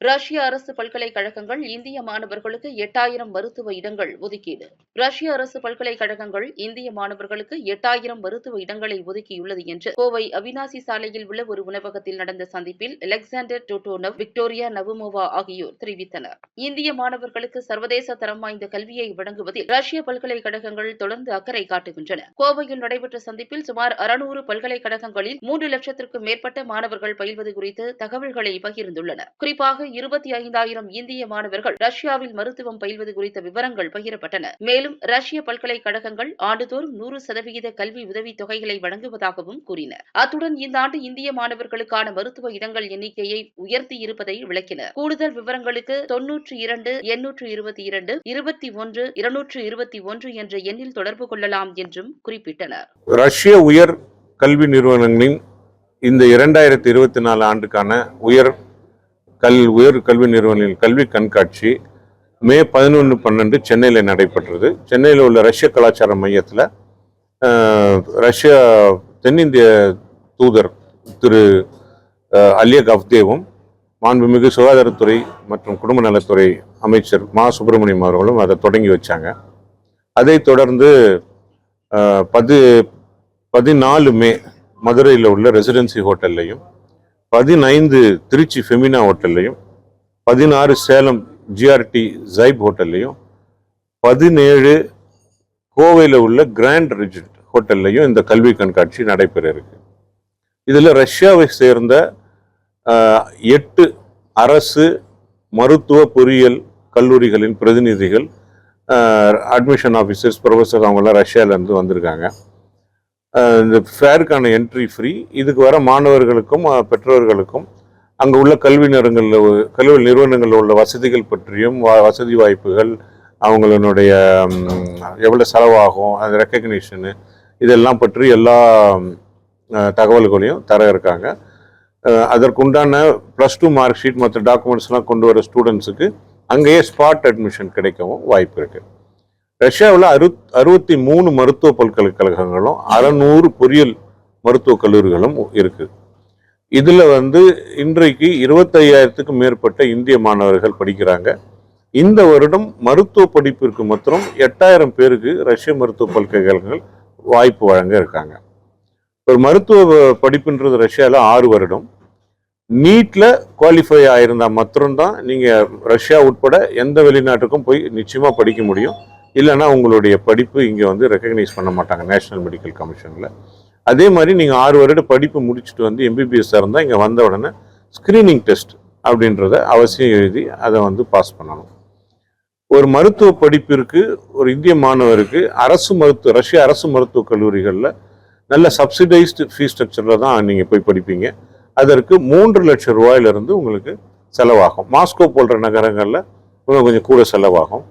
ரஷ்ய அரசு பல்கலைக்கழகங்கள் இந்திய மாணவர்களுக்கு எட்டாயிரம் மருத்துவ இடங்கள் ஒதுக்கீடு. ரஷ்ய அரசு பல்கலைக்கழகங்கள் இந்திய மாணவர்களுக்கு எட்டாயிரம் மருத்துவ இடங்களை ஒதுக்கியுள்ளது என்று கோவை அவினாசி சாலையில் உள்ள ஒரு உணவகத்தில் நடந்த சந்திப்பில் அலெக்சாண்டர் டோட்டோனவ் விக்டோரியா நவுமோவா ஆகியோர் தெரிவித்தனர். இந்திய மாணவர்களுக்கு சர்வதேச தரம் வாய்ந்த கல்வியை வழங்குவதில் ரஷ்ய பல்கலைக்கழகங்கள் தொடர்ந்து அக்கறை காட்டுகின்றன. கோவையில் நடைபெற்ற சந்திப்பில் சுமார் அறுநூறு பல்கலைக்கழகங்களில் மூன்று லட்சத்திற்கும் மேற்பட்ட மாணவர்கள் பயில்வது குறித்து தகவல்களை பகிர்ந்துள்ளனர். குறிப்பாக இருபத்தி ஐந்தாயிரம் இந்திய மாணவர்கள் ரஷ்யாவில் மருத்துவம் பயில்வது குறித்த விவரங்கள் பகிரப்பட்டன. மேலும் ரஷ்ய பல்கலைக்கழகங்கள் ஆண்டுதோறும் நூறு சதவிகித கல்வி உதவித் தொகைகளை வழங்குவதாகவும் கூறினர் அத்துடன் இந்த ஆண்டு இந்திய மாணவர்களுக்கான மருத்துவ இடங்கள் எண்ணிக்கையை உயர்த்தி இருப்பதை விளக்கினர் கூடுதல் விவரங்களுக்கு தொன்னூற்றி இரண்டு எண்ணூற்று இருபத்தி இரண்டு இருபத்தி ஒன்று இருநூற்று இருபத்தி ஒன்று என்ற எண்ணில் தொடர்பு கொள்ளலாம் என்றும் குறிப்பிட்டனர். ரஷ்ய உயர் கல்வி நிறுவனங்களின் இந்த இரண்டாயிரத்தி இருபத்தி நாலு ஆண்டுக்கான உயர் கல் உயர் கல்வி நிறுவனங்களின் கல்வி கண்காட்சி மே பதினொன்று பன்னெண்டு சென்னையில் நடைபெற்றது. சென்னையில் உள்ள ரஷ்ய கலாச்சார மையத்தில் ரஷ்ய தென்னிந்திய தூதர் திரு அலிய கவ்தேவும் மாண்புமிகு சுகாதாரத்துறை மற்றும் குடும்ப நலத்துறை அமைச்சர் மா சுப்பிரமணியம் அவர்களும் அதை தொடங்கி வச்சாங்க. அதைத் தொடர்ந்து பது பதினாலு மே மதுரையில் உள்ள ரெசிடென்சி ஹோட்டல்லையும் பதினைந்து திருச்சி ஃபெமினா ஹோட்டல்லையும் பதினாறு சேலம் ஜிஆர்டி ஜைப் ஹோட்டல்லையும் பதினேழு கோவையில் உள்ள கிராண்ட் ரிஜிட் ஹோட்டல்லையும் இந்த கல்வி கண்காட்சி நடைபெற இருக்கு. இதில் ரஷ்யாவை சேர்ந்த எட்டு அரசு மருத்துவ பொறியியல் கல்லூரிகளின் பிரதிநிதிகள் அட்மிஷன் ஆஃபீஸர்ஸ் ப்ரொஃபஸர் அவங்களாம் ரஷ்யாவிலேருந்து வந்திருக்காங்க. இந்த ஃபேருக்கான என்ட்ரி ஃப்ரீ இதுக்கு வர மாணவர்களுக்கும் பெற்றோர்களுக்கும் அங்கே உள்ள கல்வி நிறுவனங்களில் கல்வி நிறுவனங்களில் உள்ள வசதிகள் பற்றியும் வசதி வாய்ப்புகள் அவங்களுடைய எவ்வளோ செலவாகும் அந்த ரெக்கக்னிஷனு இதெல்லாம் பற்றி எல்லா தகவல்களையும் தர இருக்காங்க. அதற்குண்டான ப்ளஸ் டூ மார்க் ஷீட் மற்ற டாக்குமெண்ட்ஸ்லாம் கொண்டு வர ஸ்டூடெண்ட்ஸுக்கு அங்கேயே ஸ்பாட் அட்மிஷன் கிடைக்கவும் வாய்ப்பு இருக்குது ரஷ்யாவில் அறு அறுபத்தி மூணு மருத்துவ பல்கலைக்கழகங்களும் அறநூறு பொறியியல் மருத்துவக் கல்லூரிகளும் இருக்குது இதில் வந்து இன்றைக்கு இருபத்தையாயிரத்துக்கும் மேற்பட்ட இந்திய மாணவர்கள் படிக்கிறாங்க. இந்த வருடம் மருத்துவ படிப்பிற்கு மாத்திரம் எட்டாயிரம் பேருக்கு ரஷ்ய மருத்துவ பல்கலைக்கழகங்கள் வாய்ப்பு வழங்க இருக்காங்க. ஒரு மருத்துவ படிப்புன்றது ரஷ்யாவில் ஆறு வருடம். நீட்டில் குவாலிஃபை ஆயிருந்தா மாத்திரம்தான் நீங்கள் ரஷ்யா உட்பட எந்த வெளிநாட்டுக்கும் போய் நிச்சயமாக படிக்க முடியும். இல்லைன்னா உங்களுடைய படிப்பு இங்கே வந்து ரெக்கக்னைஸ் பண்ண மாட்டாங்க நேஷனல் மெடிக்கல் கமிஷனில் அதே மாதிரி நீங்கள் ஆறு வருட படிப்பு முடிச்சுட்டு வந்து எம்பிபிஎஸ்ஸாக இருந்தால் இங்கே வந்த உடனே ஸ்க்ரீனிங் டெஸ்ட் அப்படின்றத அவசியம் எழுதி அதை வந்து பாஸ் பண்ணணும். ஒரு மருத்துவ படிப்பிற்கு ஒரு இந்திய மாணவருக்கு அரசு மருத்துவ ரஷ்ய அரசு மருத்துவக் கல்லூரிகளில் நல்ல சப்சிடைஸ்டு ஃபீஸ் ஸ்ட்ரக்சரில் தான் நீங்கள் போய் படிப்பீங்க. அதற்கு மூன்று லட்சம் ரூபாயிலிருந்து உங்களுக்கு செலவாகும். மாஸ்கோ போன்ற நகரங்களில் இன்னும் கொஞ்சம் கூட செலவாகும்.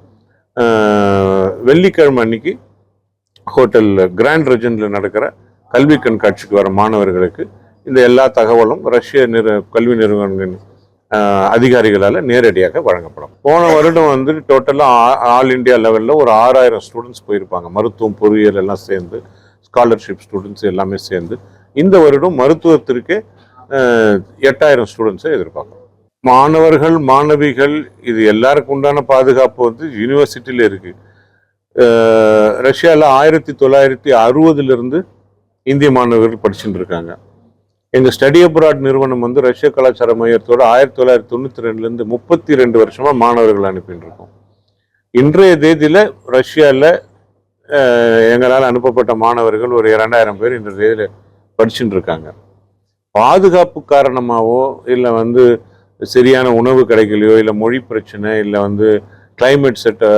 வெள்ளிக்கிழமை அன்னைக்கு ஹோட்டலில் கிராண்ட் ரெஜென்ட்ல நடக்கிற கல்வி கண்காட்சிக்கு வர மாணவர்களுக்கு இந்த எல்லா தகவலும் ரஷ்ய நிறு கல்வி நிறுவனங்களின் அதிகாரிகளால் நேரடியாக வழங்கப்படும். போன வருடம் வந்து டோட்டலாக ஆல் இந்தியா லெவலில் ஒரு ஆறாயிரம் ஸ்டூடெண்ட்ஸ் போயிருப்பாங்க. மருத்துவம் பொறியியல் எல்லாம் சேர்ந்து ஸ்காலர்ஷிப் ஸ்டூடெண்ட்ஸ் எல்லாமே சேர்ந்து. இந்த வருடம் மருத்துவத்திற்கே எட்டாயிரம் ஸ்டூடெண்ட்ஸை எதிர்பார்க்குறோம். மாணவர்கள் மாணவிகள் இது எல்லாருக்கும் உண்டான பாதுகாப்பு வந்து யூனிவர்சிட்டியில் இருக்குது ரஷ்யாவில் ஆயிரத்தி தொள்ளாயிரத்தி அறுபதுலேருந்து இந்திய மாணவர்கள் படிச்சுட்டு இருக்காங்க எங்கள் ஸ்டடி அப்ராட் நிறுவனம் வந்து ரஷ்ய கலாச்சார மையத்தோட ஆயிரத்தி தொள்ளாயிரத்தி தொண்ணூற்றி ரெண்டுலேருந்து முப்பத்தி ரெண்டு வருஷமாக மாணவர்கள் அனுப்பிட்டு இருக்கோம் இன்றைய தேதியில் ரஷ்யாவில் எங்களால் அனுப்பப்பட்ட மாணவர்கள் ஒரு இரண்டாயிரம் பேர் இன்றைய தேதியில் படிச்சுட்டு இருக்காங்க பாதுகாப்பு காரணமாகவோ இல்லை வந்து சரியான உணவு கிடைக்கலையோ இல்லை மொழி பிரச்சனை இல்லை வந்து கிளைமேட் செட்டை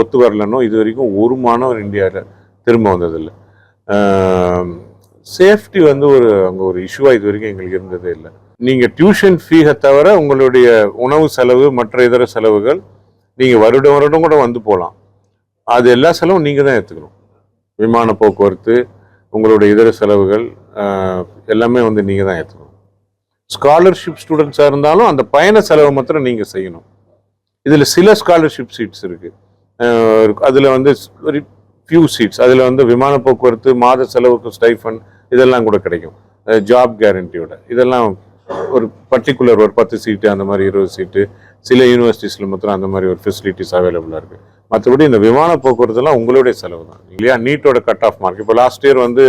ஒத்து வரலனோ இது வரைக்கும் ஒரு மாணவர் இந்தியாவில் திரும்ப வந்ததில்லை. சேஃப்டி வந்து ஒரு அங்கே ஒரு இஷ்யூவாக இது வரைக்கும் எங்களுக்கு இருந்ததே இல்லை. நீங்கள் டியூஷன் ஃபீயை தவிர உங்களுடைய உணவு செலவு மற்ற இதர செலவுகள் நீங்கள் வருடம் வருடம் கூட வந்து போகலாம். அது எல்லா செலவும் நீங்கள் தான் ஏற்றுக்கணும் விமான போக்குவரத்து உங்களுடைய இதர செலவுகள் எல்லாமே வந்து நீங்கள் தான் ஏற்றுக்கணும் ஸ்காலர்ஷிப் ஸ்டூடெண்ட்ஸாக இருந்தாலும் அந்த பயண செலவை மாத்திரம் நீங்கள் செய்யணும். இதில் சில ஸ்காலர்ஷிப் சீட்ஸ் இருக்குது அதில் வந்து ஒரு ஃபியூ சீட்ஸ் அதில் வந்து விமான போக்குவரத்து மாத செலவுக்கு ஸ்டைஃபன் இதெல்லாம் கூட கிடைக்கும். ஜாப் கேரண்டியோட இதெல்லாம் ஒரு பர்டிகுலர் ஒரு பத்து சீட்டு அந்த மாதிரி இருபது சீட்டு சில யூனிவர்சிட்டிஸில் மாத்திரம் அந்த மாதிரி ஒரு ஃபெசிலிட்டிஸ் அவைலபிளாக இருக்குது மற்றபடி இந்த விமான போக்குவரத்துலாம் உங்களுடைய செலவு தான் இல்லையா? நீட்டோட கட் ஆஃப் மார்க் இப்போ லாஸ்ட் இயர் வந்து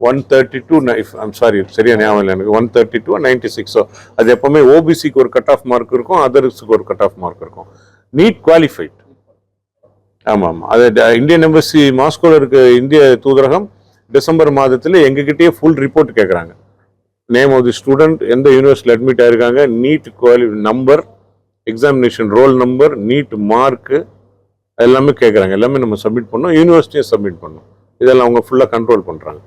one thirty two I'm sorry சரியா ஞாபகம் இல்லை எனக்கு. ஒன் தேர்ட்டி டூ நைன்டி சிக்ஸோ அது எப்போவுமே ஓபிசிக்கு ஒரு கட் ஆஃப் மார்க் இருக்கும் அதர்ஸுக்கு ஒரு கட் ஆஃப் மார்க் இருக்கும். நீட் குவாலிஃபைட் ஆமாம் ஆமாம் அது ட- இந்தியன் எம்பசி மாஸ்கோவில் இருக்க இந்திய தூதரகம் டிசம்பர் மாதத்தில் எங்ககிட்டயே ஃபுல் ரிப்போர்ட் கேட்குறாங்க நேம் ஆஃப் தி ஸ்டூடெண்ட் எந்த யூனிவர்சிட்டியில் அட்மிட் ஆயிருக்காங்க NEET குவாலி number examination roll number NEET mark எல்லாமே கேட்குறாங்க எல்லாமே நம்ம சப்மிட் பண்ணோம் யூனிவர்சிட்டியும் சப்மிட் பண்ணோம். இதெல்லாம் அவங்க ஃபுல்லாக கண்ட்ரோல் பண்ணுறாங்க